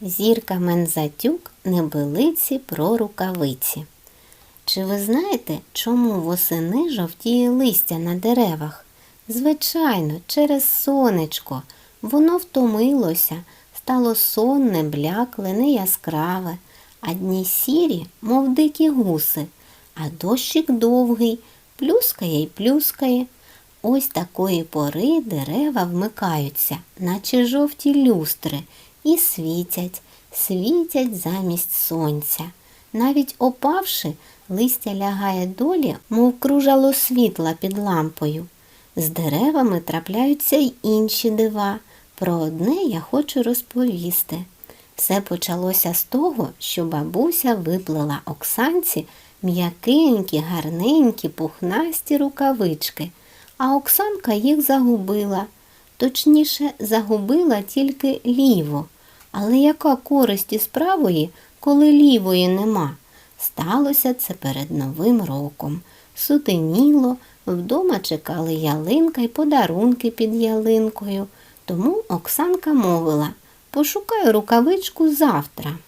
Зірка Мензатюк небелиці про рукавиці. Чи ви знаєте, чому восени жовтіє листя на деревах? Звичайно, через сонечко. Воно втомилося, стало сонне, блякле, неяскраве, а дні сірі, мов дикі гуси, а дощик довгий, плюскає й плюскає. Ось такої пори дерева вмикаються, наче жовті люстри, і світять, світять замість сонця. Навіть опавши, листя лягає долі, мов кружало світла під лампою. З деревами трапляються й інші дива. Про одне я хочу розповісти. Все почалося з того, що бабуся виплела Оксанці м'якенькі, гарненькі, пухнасті рукавички, а Оксанка їх загубила. Точніше, загубила тільки ліву. Але яка користь із правої, коли лівої нема? Сталося це перед Новим роком. Сутеніло, вдома чекали ялинка й подарунки під ялинкою. Тому Оксанка мовила пошукаю рукавичку завтра.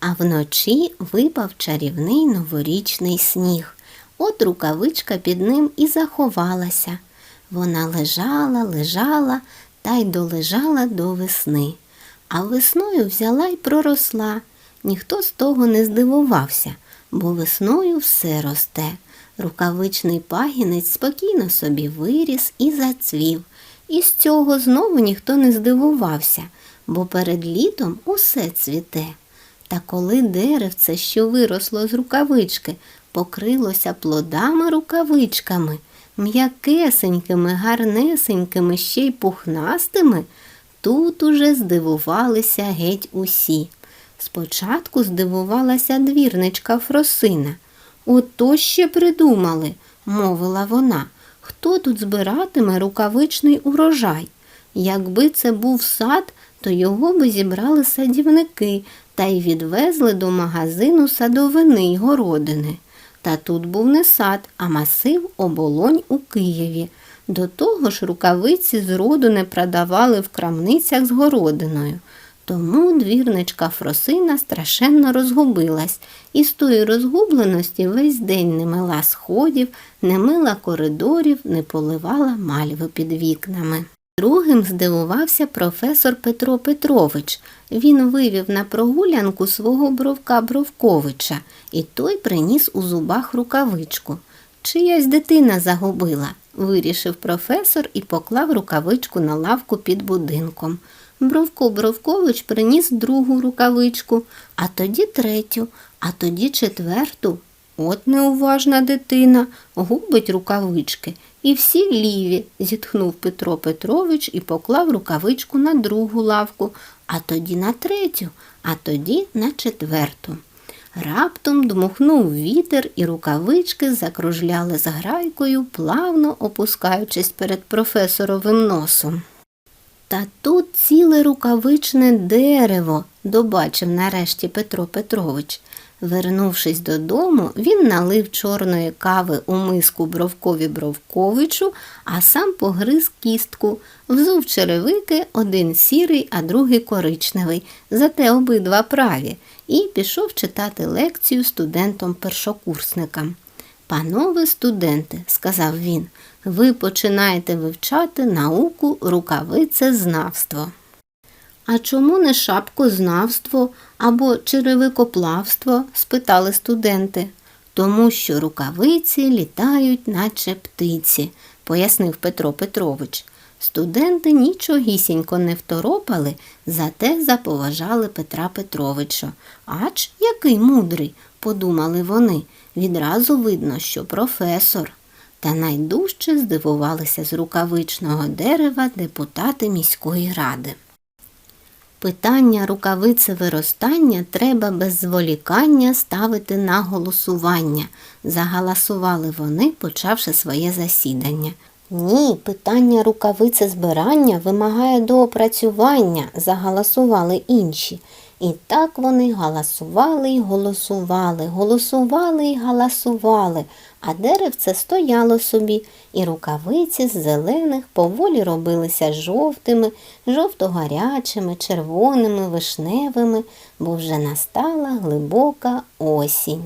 А вночі випав чарівний новорічний сніг. От рукавичка під ним і заховалася. Вона лежала, лежала та й долежала до весни. А весною взяла й проросла. Ніхто з того не здивувався, бо весною все росте. Рукавичний пагінець спокійно собі виріс і зацвів. І з цього знову ніхто не здивувався, бо перед літом усе цвіте. Та коли деревце, що виросло з рукавички, покрилося плодами рукавичками, м'якесенькими, гарнесенькими, ще й пухнастими, тут уже здивувалися геть усі. Спочатку здивувалася двірничка Фросина. Ото ще придумали, мовила вона. Хто тут збиратиме рукавичний урожай? Якби це був сад, то його би зібрали садівники та й відвезли до магазину садовини й городини. Та тут був не сад, а масив оболонь у Києві. До того ж рукавиці зроду не продавали в крамницях з городиною. Тому двірничка Фросина страшенно розгубилась і з тої розгубленості весь день не мила сходів, не мила коридорів, не поливала мальви під вікнами. Другим здивувався професор Петро Петрович. Він вивів на прогулянку свого бровка Бровковича, і той приніс у зубах рукавичку. Чиясь дитина загубила, вирішив професор і поклав рукавичку на лавку під будинком. Бровко Бровкович приніс другу рукавичку, а тоді третю, а тоді четверту. От неуважна дитина, губить рукавички. І всі ліві, зітхнув Петро Петрович і поклав рукавичку на другу лавку, а тоді на третю, а тоді на четверту. Раптом дмухнув вітер, і рукавички закружляли з грайкою, плавно опускаючись перед професоровим носом. Та тут ціле рукавичне дерево, добачив нарешті Петро Петрович. Вернувшись додому, він налив чорної кави у миску бровкові Бровковичу, а сам погриз кістку, взув черевики, один сірий, а другий коричневий, зате обидва праві, і пішов читати лекцію студентам-першокурсникам. Панове студенти, сказав він, ви починаєте вивчати науку рукавицезнавство. А чому не шапкознавство або черевикоплавство? спитали студенти. Тому що рукавиці літають, наче птиці, пояснив Петро Петрович. Студенти нічогісінько не второпали, зате заповажали Петра Петровича. Ач, який мудрий, подумали вони. Відразу видно, що професор. Та найдужче здивувалися з рукавичного дерева депутати міської ради. Питання рукавиці виростання треба без зволікання ставити на голосування. Загаласували вони, почавши своє засідання. Ні, питання рукавиці збирання вимагає доопрацювання, загаласували інші. І так вони галасували й голосували, голосували й галасували, а деревце стояло собі, і рукавиці з зелених поволі робилися жовтими, жовто-гарячими, червоними, вишневими, бо вже настала глибока осінь.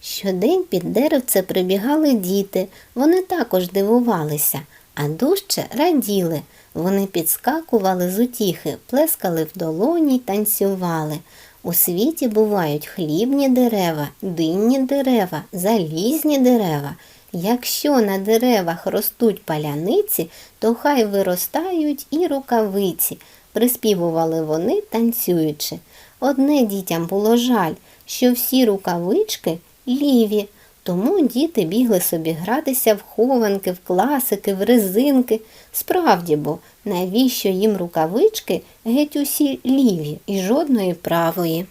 Щодень під деревце прибігали діти, вони також дивувалися, а дужче раділи. Вони підскакували з утіхи, плескали в долоні й танцювали. У світі бувають хлібні дерева, динні дерева, залізні дерева. Якщо на деревах ростуть паляниці, то хай виростають і рукавиці, приспівували вони, танцюючи. Одне дітям було жаль, що всі рукавички ліві, тому діти бігли собі гратися в хованки, в класики, в резинки. Справді бо, навіщо їм рукавички геть усі ліві і жодної правої.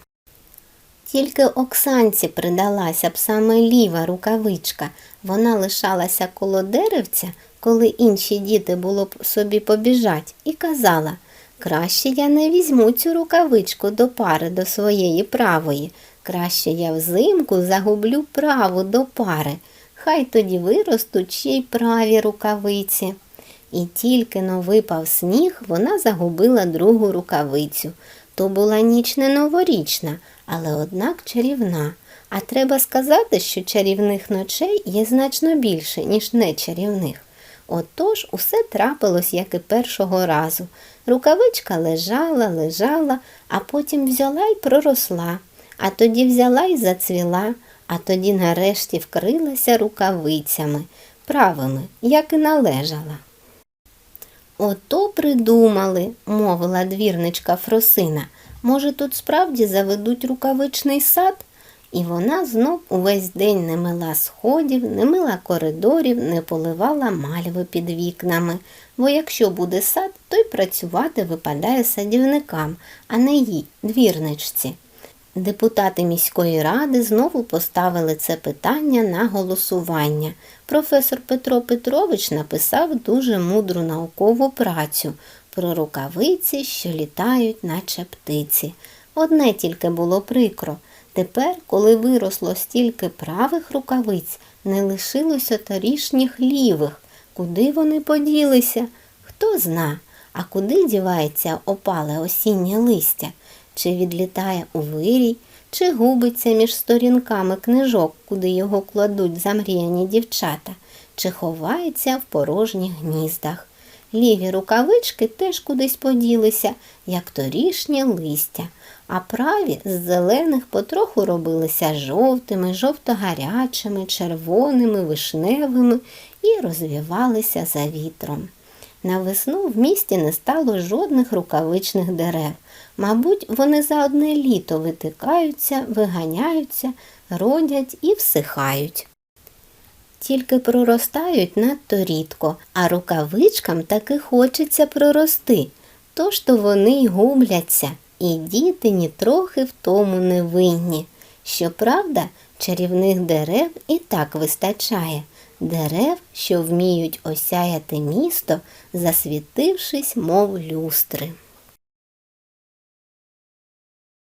Тільки Оксанці придалася б саме ліва рукавичка. Вона лишалася коло деревця, коли інші діти було б собі побіжать, і казала Краще я не візьму цю рукавичку до пари до своєї правої. Краще я взимку загублю праву до пари. Хай тоді виростуть ще й праві рукавиці. І тільки но випав сніг, вона загубила другу рукавицю. То була ніч не новорічна, але однак чарівна. А треба сказати, що чарівних ночей є значно більше, ніж нечарівних. Отож усе трапилось, як і першого разу. Рукавичка лежала, лежала, а потім взяла й проросла, а тоді взяла й зацвіла, а тоді нарешті вкрилася рукавицями, правими, як і належала. Ото придумали, мовила двірничка Фросина. Може, тут справді заведуть рукавичний сад? І вона знов увесь день не мила сходів, не мила коридорів, не поливала мальви під вікнами. Бо якщо буде сад, то й працювати випадає садівникам, а не їй, двірничці. Депутати міської ради знову поставили це питання на голосування. Професор Петро Петрович написав дуже мудру наукову працю про рукавиці, що літають, наче птиці. Одне тільки було прикро. Тепер, коли виросло стільки правих рукавиць, не лишилося торішніх лівих. Куди вони поділися? Хто зна, а куди дівається опале осіннє листя? Чи відлітає у вирій, чи губиться між сторінками книжок, куди його кладуть замріяні дівчата, чи ховається в порожніх гніздах. Ліві рукавички теж кудись поділися, як торішнє листя, а праві з зелених потроху робилися жовтими, жовто-гарячими, червоними, вишневими і розвівалися за вітром. На весну в місті не стало жодних рукавичних дерев. Мабуть, вони за одне літо витикаються, виганяються, родять і всихають. Тільки проростають надто рідко, а рукавичкам таки хочеться прорости, тож то вони й губляться, і діти нітрохи в тому не винні. Щоправда, чарівних дерев і так вистачає дерев, що вміють осяяти місто, засвітившись, мов люстри.